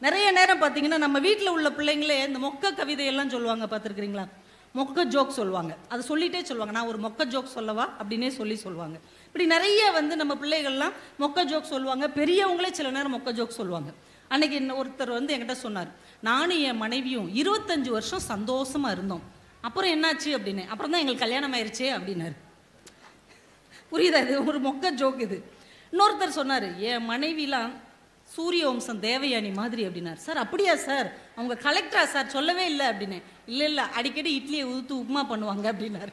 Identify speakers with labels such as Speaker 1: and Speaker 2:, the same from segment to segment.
Speaker 1: நிறைய நேரம் பார்த்தீங்கன்னா நம்ம வீட்டில் உள்ள பிள்ளைங்களே இந்த மொக்க கவிதையெல்லாம் சொல்லுவாங்க பார்த்துருக்குறீங்களா? மொக்க ஜோக் சொல்லுவாங்க. அது சொல்லிட்டே சொல்லுவாங்க. நான் ஒரு மொக்க ஜோக் சொல்லவா? அப்படின்னே சொல்லி சொல்லுவாங்க. இப்படி நிறைய வந்து நம்ம பிள்ளைகள்லாம் மொக்க ஜோக் சொல்லுவாங்க. பெரியவங்களே சில நேரம் மொக்க ஜோக் சொல்லுவாங்க. அன்னைக்கு என்ன ஒருத்தர் வந்து என்கிட்ட சொன்னார் நானும் என் மனைவியும் இருபத்தஞ்சு வருஷம் சந்தோஷமாக இருந்தோம். அப்புறம் என்னாச்சு அப்படின்னு? அப்புறம் தான் எங்களுக்கு கல்யாணம் ஆயிருச்சே அப்படின்னாரு. புரியுதா இது? ஒரு மொக்க ஜோக் இது. இன்னொருத்தர் சொன்னார் என் மனைவிலாம் சூரிய வம்சம் தேவயானி மாதிரி அப்படின்னார். சார் அப்படியா சார்? அவங்க கலெக்டரா சார்? சொல்லவே இல்லை அப்படின்னு. இல்லை இல்லை அடிக்கடி இட்லியை ஊத்து உப்புமா பண்ணுவாங்க அப்படின்னாரு.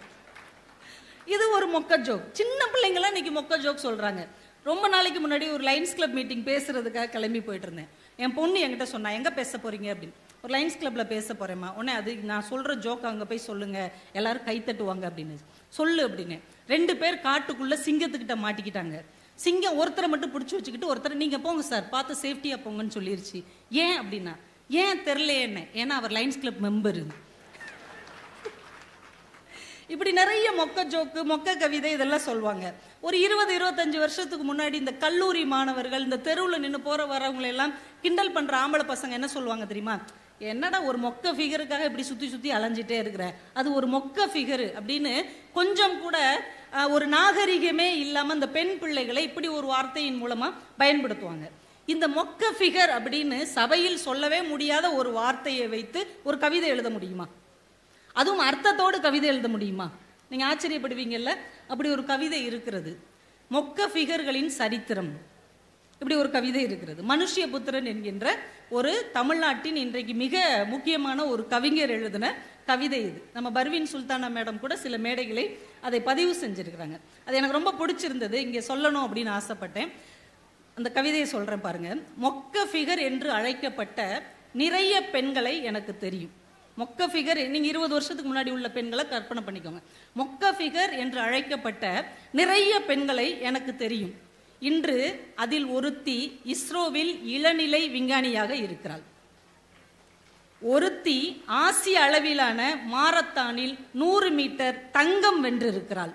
Speaker 1: இது ஒரு மொக்க ஜோக் சின்ன பிள்ளைங்களாம் இன்னைக்கு மொக்க ஜோக் சொல்கிறாங்க ரொம்ப நாளைக்கு முன்னாடி ஒரு லைன்ஸ் கிளப் மீட்டிங் பேசுறதுக்காக கிளம்பி போயிட்டு இருந்தேன் என் பொண்ணு என்கிட்ட சொன்னா எங்க பேச போறீங்க? அப்படின்னு. ஒரு லைன்ஸ் கிளப்ல பேச போறேம்மா. உடனே அது நான் சொல்ற ஜோக் அங்கே போய் சொல்லுங்க. எல்லாரும் கை தட்டுவாங்க அப்படின்னு. சொல்லு அப்படின்னு. ரெண்டு பேர் காட்டுக்குள்ள சிங்கத்துக்கிட்ட மாட்டிக்கிட்டாங்க. சிங்கம் ஒருத்தரை மட்டும் பிடிச்சி வச்சுக்கிட்டு ஒருத்தரை நீங்க போங்க சார் பார்த்து சேஃப்டியா போங்கன்னு சொல்லிருச்சு. ஏன் அப்படின்னா ஏன் தெரில என்ன ஏன்னா அவர் லைன்ஸ் கிளப் மெம்பர் இப்படி நிறைய மொக்க ஜோக்கு மொக்க கவிதை இதெல்லாம் சொல்லுவாங்க ஒரு இருபது இருபத்தஞ்சு வருஷத்துக்கு முன்னாடி இந்த கல்லூரி மாணவர்கள் இந்த தெருவில் நின்று போற வரவங்களெல்லாம் கிண்டல் பண்ற ஆம்பளை பசங்க என்ன சொல்லுவாங்க தெரியுமா? என்னடா ஒரு மொக்க ஃபிகருக்காக இப்படி சுற்றி சுற்றி அலைஞ்சிட்டே இருக்கிற? அது ஒரு மொக்க ஃபிகர் அப்படின்னு கொஞ்சம் கூட ஒரு நாகரிகமே இல்லாமல் இந்த பெண் பிள்ளைகளை இப்படி ஒரு வார்த்தையின் மூலமாக பயன்படுத்துவாங்க. இந்த மொக்க ஃபிகர் அப்படின்னு சபையில் சொல்லவே முடியாத ஒரு வார்த்தையை வைத்து ஒரு கவிதை எழுத முடியுமா? அதுவும் அர்த்தத்தோடு கவிதை எழுத முடியுமா? நீங்கள் ஆச்சரியப்படுவீங்கல்ல? அப்படி ஒரு கவிதை இருக்கிறது. மொக்க ஃபிகர்களின் சரித்திரம். இப்படி ஒரு கவிதை இருக்கிறது. மனுஷ்ய புத்திரன் என்கின்ற ஒரு தமிழ்நாட்டின் இன்றைக்கு மிக முக்கியமான ஒரு கவிஞர் எழுதின கவிதை இது. நம்ம பர்வீன் சுல்தானா மேடம் கூட சில மேடைகளை அதை பதிவு செஞ்சுருக்கிறாங்க. அது எனக்கு ரொம்ப பிடிச்சிருந்தது. இங்கே சொல்லணும் அப்படின்னு ஆசைப்பட்டேன். அந்த கவிதையை சொல்கிறேன் பாருங்கள் மொக்க ஃபிகர் என்று அழைக்கப்பட்ட நிறைய பெண்களை எனக்கு தெரியும். மொக்க ஃபிகர் நீங்கள் இருபது வருஷத்துக்கு முன்னாடி உள்ள பெண்களை கற்பனை பண்ணிக்கோங்க. மொக்க ஃபிகர் என்று அழைக்கப்பட்ட நிறைய பெண்களை எனக்கு தெரியும். இன்று அதில் ஒருத்தி இஸ்ரோவில் இளநிலை விஞ்ஞானியாக இருக்கிறாள். ஒருத்தி ஆசிய அளவிலான மாரத்தானில் நூறு மீட்டர் தங்கம் வென்றிருக்கிறாள்.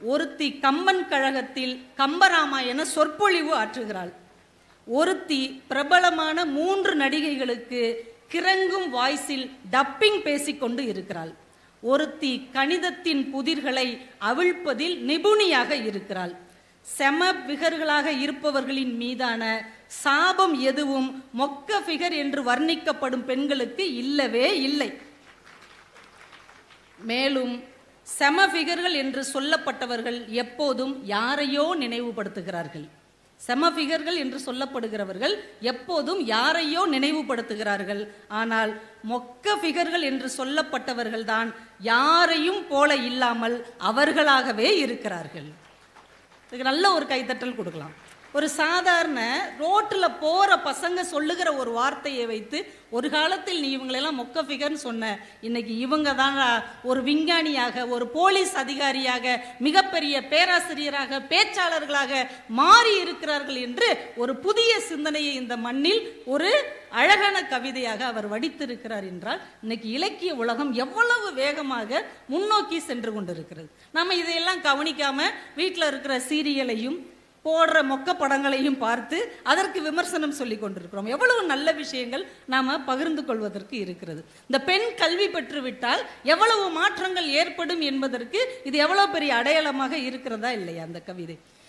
Speaker 1: ஒருத்தி கம்பன் கழகத்தில் கம்பராமாயண சொற்பொழிவு ஆற்றுகிறாள். ஒருத்தி பிரபலமான மூன்று நடிகைகளுக்கு கிறங்கும் வாய்ஸில் டப்பிங் பேசிக்கொண்டு இருக்கிறாள். ஒருத்தி கணிதத்தின் புதிர்களை அவிழ்ப்பதில் நிபுணியாக இருக்கிறாள். செம பிகர்களாக இருப்பவர்களின் மீதான சாபம் எதுவும் மொக்க பிகர் என்று வர்ணிக்கப்படும் பெண்களுக்கு இல்லவே இல்லை. மேலும் செம பிகர்கள் என்று சொல்லப்பட்டவர்கள் எப்போதும் யாரையோ நினைவுபடுத்துகிறார்கள். செம பிகர்கள் என்று சொல்லப்படுகிறவர்கள் எப்போதும் யாரையோ நினைவுபடுத்துகிறார்கள். ஆனால் மொக்க பிகர்கள் என்று சொல்லப்பட்டவர்கள்தான் யாரையும் போல இல்லாமல் அவர்களாகவே இருக்கிறார்கள். இதுக்கு நல்ல ஒரு கைத்தட்டல் கொடுக்கலாம். ஒரு சாதாரண ரோட்டில் போகிற பசங்க சொல்லுகிற ஒரு வார்த்தையை வைத்து ஒரு காலத்தில் நீ இவங்களெல்லாம் மொக்க ஃபிகர்னு சொன்ன இன்னைக்கு இவங்க தான் ஒரு விஞ்ஞானியாக ஒரு போலீஸ் அதிகாரியாக மிகப்பெரிய பேராசிரியராக பேச்சாளர்களாக மாறி இருக்கிறார்கள் என்று ஒரு புதிய சிந்தனையை இந்த மண்ணில் ஒரு அழகான கவிதையாக அவர் வடித்திருக்கிறார் என்றால் இன்னைக்கு இலக்கிய உலகம் எவ்வளவு வேகமாக முன்னோக்கி சென்று கொண்டிருக்கிறது. நம்ம இதையெல்லாம் கவனிக்காம வீட்டில் இருக்கிற சீரியலையும் போடுற மொக்க படங்களையும் பார்த்து அதற்கு விமர்சனம் சொல்லி கொண்டிருக்கிறோம். எவ்வளவு நல்ல விஷயங்கள் நாம பகிர்ந்து கொள்வதற்கு இருக்கிறது. இந்த பெண் கல்வி பெற்றுவிட்டால் எவ்வளவு மாற்றங்கள் ஏற்படும் என்பதற்கு இது எவ்வளவு பெரிய அடையாளமாக இருக்கிறதா இல்லையா அந்த கவிதை?